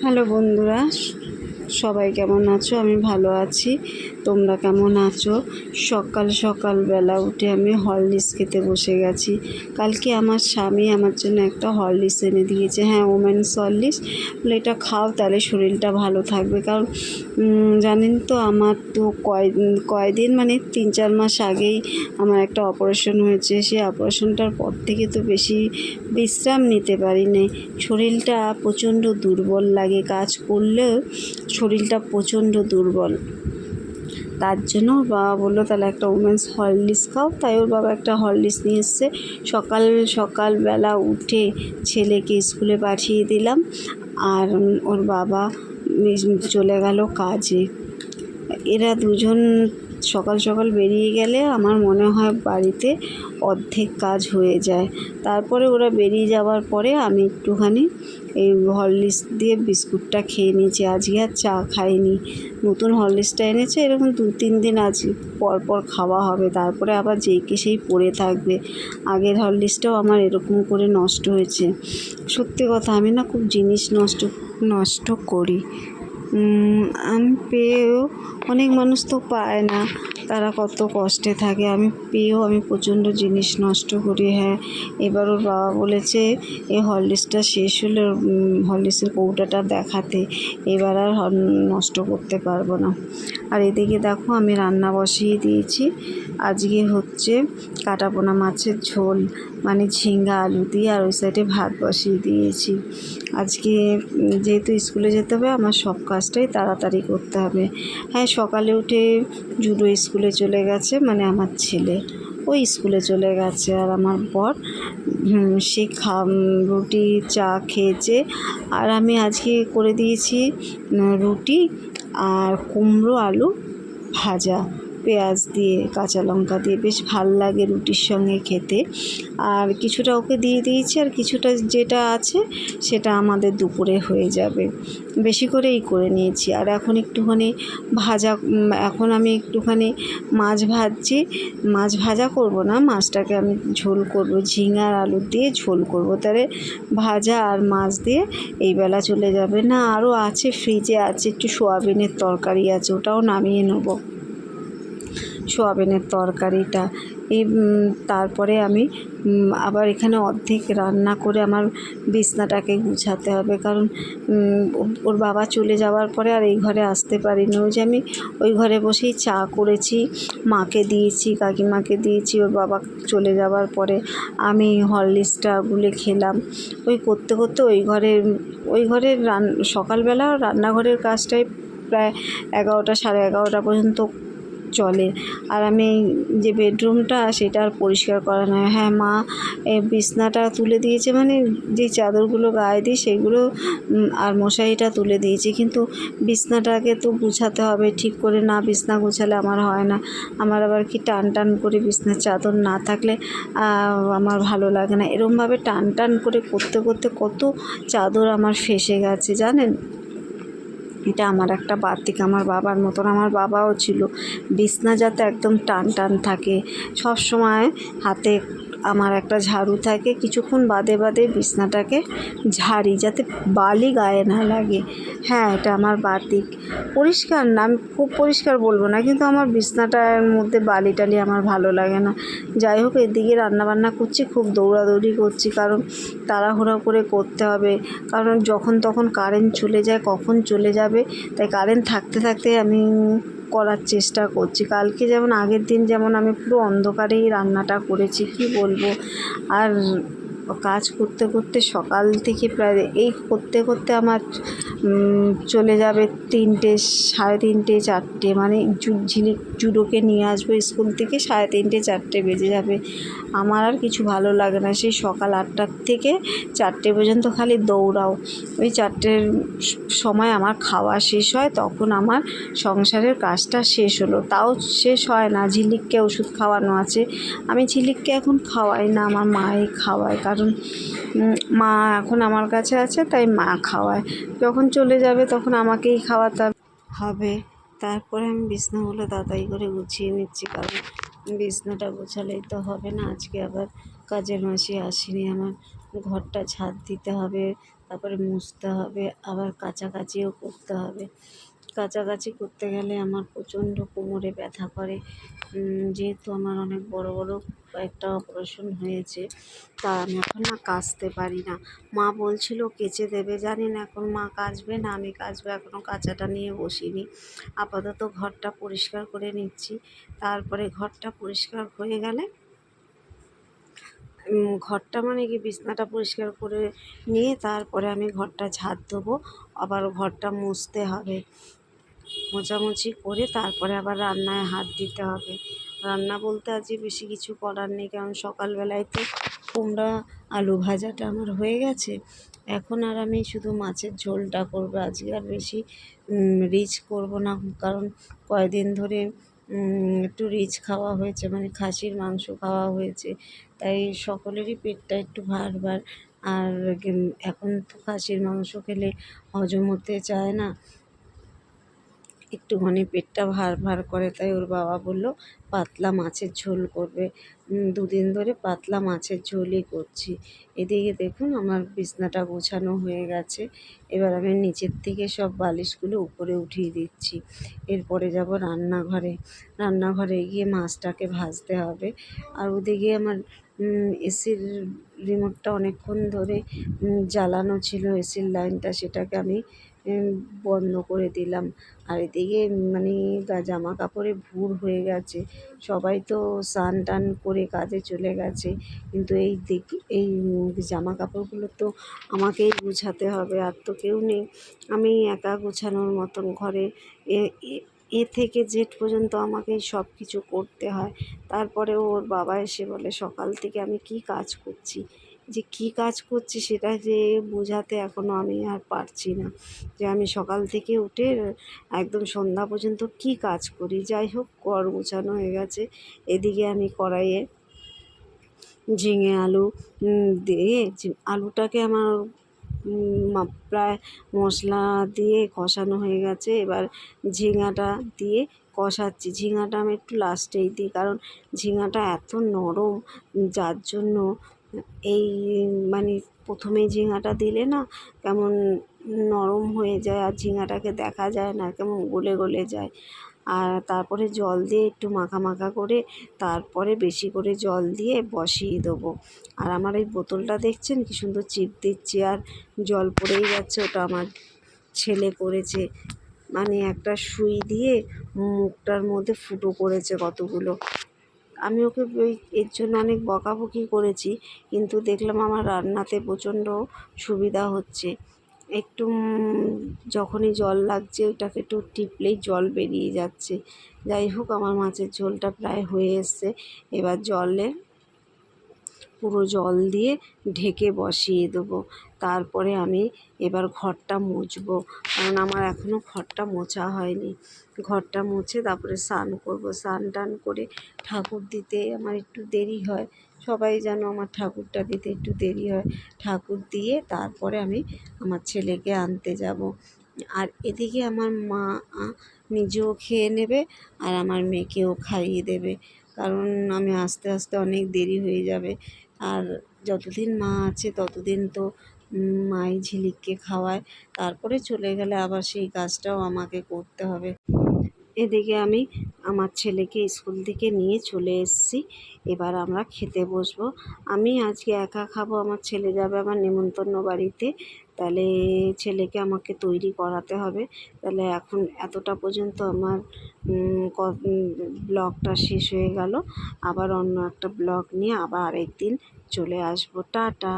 Hello বন্ধুরা সবাই কেমন আছো? আমি ভালো আছি। তোমরা কেমন আছো? সকাল সকাল বেলা উঠে আমি হরলিক্স খেতে বসে গেছি। কালকে আমার স্বামী আমার জন্য একটা হরলিক্স এনে দিয়েছে। হ্যাঁ ওমেন্স হরলিক্স বলে এটা খাও, তাহলে শরীরটা ভালো থাকবে। কারণ জানেন তো, আমার তো কয়, কয়দিন মানে তিন চার মাস আগেই আমার একটা অপারেশন হয়েছে। সেই অপারেশনটার পর থেকে তো বেশি বিশ্রাম নিতে পারি নাই শরীরটা প্রচণ্ড দুর্বল লাগে। কাজ করলেও শরীরটা প্রচণ্ড দুর্বল। তার জন্য ওর বাবা বলল, তাহলে একটা উমেন্স হরলিক্স খাও। তাই ওর বাবা একটা হরলিক্স নিয়ে এসছে। সকাল, সকালবেলা উঠে ছেলেকে স্কুলে পাঠিয়ে দিলাম। আর ওর বাবা চলে গেল কাজে। এরা দুজন সকাল সকাল বেরিয়ে গেলে আমার মনে হয় বাড়িতে অর্ধেক কাজ হয়ে যায়। তারপরে ওরা বেরিয়ে যাওয়ার পরে আমি একটুখানি এই হরলিক্স দিয়ে বিস্কুটটা খেয়ে নিয়েছি। আজকে আর চা খাইনি। নতুন হরলিক্সটা এনেছে, এরকম দু তিন দিন আজ পর পর খাওয়া হবে। তারপরে আবার যেই কে সেই পড়ে থাকবে। আগের হরলিক্সটাও আমার এরকম করে নষ্ট হয়েছে। সত্যি কথা, আমি না খুব জিনিস নষ্ট নষ্ট করি। আমি পেয়েও অনেক মানুষ তো পায় না। তারা কত কষ্টে থাকে। আমি পেয়েও আমি প্রচণ্ড জিনিস নষ্ট করি হ্যাঁ। এবার ওর বাবা বলেছে এই হরলিক্সটা শেষ হলে হরলিক্সের কৌটাটা দেখাতে। এবার আর নষ্ট করতে পারব না। আর এদিকে দেখো, আমি রান্না বসিয়ে দিয়েছি। আজকে হচ্ছে কাটাপোনা মাছের ঝোল। মানে ঝিঙ্গা, আলু দিয়ে আর ওই সাইডে ভাত বসিয়ে দিয়েছি। আজকে যেহেতু স্কুলে যেতে হবে, আমার সব কাজটাই তাড়াতাড়ি করতে হবে। হ্যাঁ সকালে উঠে জুডো স্কুলে চলে গেছে মানে আমার ছেলে। ওই স্কুলে চলে গেছে আর আমার বর। সে খা রুটি, চা খেয়েছে। আর আমি আজকে করে দিয়েছি রুটি আর কুমড়ো আলু ভাজা। পেঁয়াজ দিয়ে, কাঁচা লঙ্কা দিয়ে বেশ ভালো লাগে রুটির সঙ্গে খেতে। আর কিছুটা ওকে দিয়ে দিয়েছি, আর কিছুটা যেটা আছে সেটা আমাদের দুপুরে হয়ে যাবে। বেশি করেই করে নিয়েছি। আর এখন একটুখানি ভাজা এখন আমি একটুখানি মাছ ভাজছি। মাছ ভাজা করব না, মাছটাকে আমি ঝোল করব, ঝিঙা আর আলু দিয়ে ঝোল করব। তাহলে ভাজা আর মাছ দিয়ে এই বেলা চলে যাবে। না, আরও আছে, ফ্রিজে আছে, একটু সোয়াবিনের তরকারি আছে, ওটাও নামিয়ে নেব। সোয়াবিনের তরকারিটা। এই তারপরে আমি আবার এখানে অর্ধেক রান্না করে আমার বিছনাটাকে গুছাতে হবে। কারণ ওর বাবা চলে যাওয়ার পরে আর এই ঘরে আসতে পারিনি। ওই যে আমি ওই ঘরে বসেই চা করেছি, মাকে দিয়েছি, কাকিমাকে দিয়েছি, ওর বাবা চলে যাওয়ার পরে আমি হরলিক্সটা গুলে খেলাম। ওই করতে করতে ওই ঘরে, ওই ঘরের রান, সকালবেলা রান্নাঘরের কাজটাই প্রায় এগারোটা, সাড়ে এগারোটা পর্যন্ত চলে। আর আমি যে বেডরুমটা সেটা আর পরিষ্কার করা নয়। হ্যাঁ মা বিছনাটা তুলে দিয়েছে মানে যে চাদরগুলো গায়ে দিই সেগুলো আর মশারিটা তুলে দিয়েছে। কিন্তু বিছনাটাকে তো গুছাতে হবে। ঠিক করে না বিছনা গুছালে আমার হয় না। আমার আবার কি টান টান করে বিছনার চাদর না থাকলে আমার ভালো লাগে না। এরমভাবে টান টান করে করতে করতে কত চাদর আমার ফেসে গেছে, জানেন? এটা আমার একটা বাতিক আমার বাবার মতন আমার বাবাও ছিল। বিছনা যাতে একদম টান টান থাকে। সব সময় হাতে আমার একটা ঝাড়ু থাকে, কিছুক্ষণ বাদে বাদে বিছনাটাকে ঝাড়ি যাতে বালি গায়ে না লাগে। হ্যাঁ এটা আমার বাতিক পরিষ্কার না, আমি খুব পরিষ্কার বলব না, কিন্তু আমার বিছনাটার মধ্যে বালি টালি আমার ভালো লাগে না। যাই হোক, এদিকে রান্নাবান্না করছি, খুব দৌড়াদৌড়ি করছি, কারণ তাড়াহুড়া করে করতে হবে। কারণ যখন তখন কারেন্ট চলে যায়, কখন চলে যাবে? তাই কারেন্ট থাকতে থাকতে আমি করার চেষ্টা করছি। কালকে যেমন আগের দিন যেমন আমি পুরো অন্ধকারেই রান্নাটা করেছি, কি বলব? আর কাজ করতে করতে সকাল থেকে প্রায় এই করতে করতে আমার চলে যাবে তিনটে, সাড়ে তিনটে, চারটে মানে ঝিলিক জুডোকে নিয়ে আসব স্কুল থেকে সাড়ে তিনটে, চারটে বেজে যাবে। আমার আর কিছু ভালো লাগে না, সেই সকাল আটটার থেকে চারটে পর্যন্ত খালি দৌড়াও। ওই চারটের সময় আমার খাওয়া শেষ হয়, তখন আমার সংসারের কাজটা শেষ হলো। তাও শেষ হয় না, ঝিলিককে ওষুধ খাওয়ানো আছে। আমি ঝিলিককে এখন খাওয়াই না, আমার মাই খাওয়ায়, কারণ উম, মা এখন আমার কাছে আছে তাই মা খাওয়ায়। যখন চলে যাবে তখন আমাকেই খাওয়াতে হবে। তারপরে আমি বিছনাগুলো দাদাই করে গুছিয়ে নিচ্ছি কারণ বিছনাটা গোছালেই তো হবে না। আজকে আবার কাজের মাসি আসেনি আমার ঘরটা ছাদ দিতে হবে তারপরে মুছতে হবে আবার কাচাকাচিও করতে হবে। কাচাকাচি করতে গেলে আমার প্রচণ্ড কোমরে ব্যথা করে। যেহেতু আমার অনেক বড় বড় কয়েকটা অপারেশন হয়েছে, তা আমি এখন না কাচতে পারি না। মা বলছিল, কেচে দেবে? জানি না, এখন মা কাচবে না, আমি কাচবো এখনও কাঁচাটা নিয়ে বসিনি। আপাতত ঘরটা পরিষ্কার করে নিচ্ছি। তারপরে ঘরটা পরিষ্কার হয়ে গেলে ঘরটা মানে কি, বিছনাটা পরিষ্কার করে নিয়ে তারপরে আমি ঘরটা ঝাঁট দেবো। আবার ঘরটা মুছতে হবে। মোছামুছি করে তারপরে আবার রান্নায় হাত দিতে হবে। রান্না বলতে আজকে বেশি কিছু করার নেই, কারণ সকালবেলায় তো কুমড়া, আলু ভাজাটা আমার হয়ে গেছে। এখন আর আমি শুধু মাছের ঝোলটা করব, আজকে আর বেশি রিচ করব না, কারণ কয়দিন ধরে একটু রিচ খাওয়া হয়েছে মানে খাসির মাংস খাওয়া হয়েছে, তাই সকলেরই পেটটা একটু ভার ভার। আর এখন তো খাসির মাংস খেলে হজম হতে চায় না। একটুখানি পেটটা ভার ভার করে, তাই ওর বাবা বলল, পাতলা মাছের ঝোল করবে। দুদিন ধরে পাতলা মাছের ঝোলই করছি। এদিকে দেখুন, আমার বিছনাটা গোছানো হয়ে গেছে। এবার আমি নিচের থেকে সব বালিশগুলো উপরে উঠিয়ে দিচ্ছি। এরপরে যাব রান্নাঘরে। রান্নাঘরে গিয়ে মাছটাকে ভাজতে হবে। আর ওদিকে আমার এসির রিমোটটা অনেকক্ষণ ধরে জ্বালানো ছিল। এসির লাইনটা সেটাকে আমি বন্ধ করে দিলাম। আর এদিকে মানে জামা কাপড়ে ভুর হয়ে গেছে। সবাই তো স্নান টান করে কাজে চলে গেছে। কিন্তু এই দিক এই জামা কাপড়গুলো তো আমাকেই গুছাতে হবে। আর তো কেউ নেই। আমি একা গোছানোর মতন ঘরে। এ এ থেকে জেড পর্যন্ত আমাকেই সব কিছু করতে হয়। তারপরে ওর বাবা এসে বলে, সকাল থেকে আমি কী কাজ করছি? যে কী কাজ করছি সেটা যে বোঝাতে এখনও আমি আর পারছি না। যে আমি সকাল থেকে উঠে একদম সন্ধ্যা পর্যন্ত কী কাজ করি, যাই হোক ঘর গোছানো হয়ে গেছে। এদিকে আমি কড়াইয়ে ঝিঙে আলু দিয়ে আলুটাকে আমার প্রায় মশলা দিয়ে কষানো হয়ে গেছে। এবার ঝিঙাটা দিয়ে কষাচ্ছি। ঝিঙাটা আমি একটু লাস্টেই দিই, কারণ ঝিঙাটা এত নরম, যার জন্য এই মানে প্রথমে ঝিঙাটা দিলে না কেমন নরম হয়ে যায় আর ঝিঙাটাকে দেখা যায় না, কেমন গলে গলে যায়। আর তারপরে জল দিয়ে একটু মাখা মাখা করে তারপরে বেশি করে জল দিয়ে বসিয়ে দেবো। আর আমার এই বোতলটা দেখছেন কি সুন্দর চিপ দিচ্ছে আর জল পড়েই যাচ্ছে, ওটা আমার ছেলে করেছে। মানে একটা সুই দিয়ে মুখটার মধ্যে ফুটো করেছে কতগুলো। আমি ওকে ওই এর জন্য অনেক বকাবকি করেছি, কিন্তু দেখলাম আমার রান্নাতে প্রচণ্ড সুবিধা হচ্ছে। একটু যখনই জল লাগছে ওটাকে একটু টিপলেই জল বেরিয়ে যাচ্ছে। যাই হোক, আমার মাছের ঝোলটা প্রায় হয়ে এসছে। এবার জলে পুরো জল দিয়ে ঢেকে বসিয়ে দেবো। তারপরে আমি এবার ঘরটা মুছবো। কারণ আমার এখনও ঘরটা মোছা হয়নি। ঘরটা মুছে তারপরে স্নান করব। স্নান টান করে ঠাকুর দিতে আমার একটু দেরি হয়। সবাই যেন আমার ঠাকুরটা দিতে একটু দেরি হয়। ঠাকুর দিয়ে তারপরে আমি আমার ছেলেকে আনতে যাব। আর এদিকে আমার মা নিজেও খেয়ে নেবে আর আমার মেয়েকেও খাইয়ে দেবে। কারণ আমি আস্তে আস্তে অনেক দেরি হয়ে যাবে। আর যতদিন মা আছে, ততদিন তো মাই ঝিলিককে খাওয়ায়। তারপরে চলে গেলে আবার সেই কাজটাও আমাকে করতে হবে। এদিকে আমি আমার ছেলেকে স্কুল থেকে নিয়ে চলে এসেছি। এবার আমরা খেতে বসবো। আমি আজকে একা খাব, আমার ছেলে যাবে আমার নেমন্তন্ন বাড়িতে। তাহলে ছেলেকে আমাকে তৈরি করাতে হবে। তাহলে এখন এতটা পর্যন্ত আমার ব্লগটা শেষ হয়ে গেল। আবার অন্য একটা ব্লগ নিয়ে আবার আরেকদিন চলে আসব। টাটা।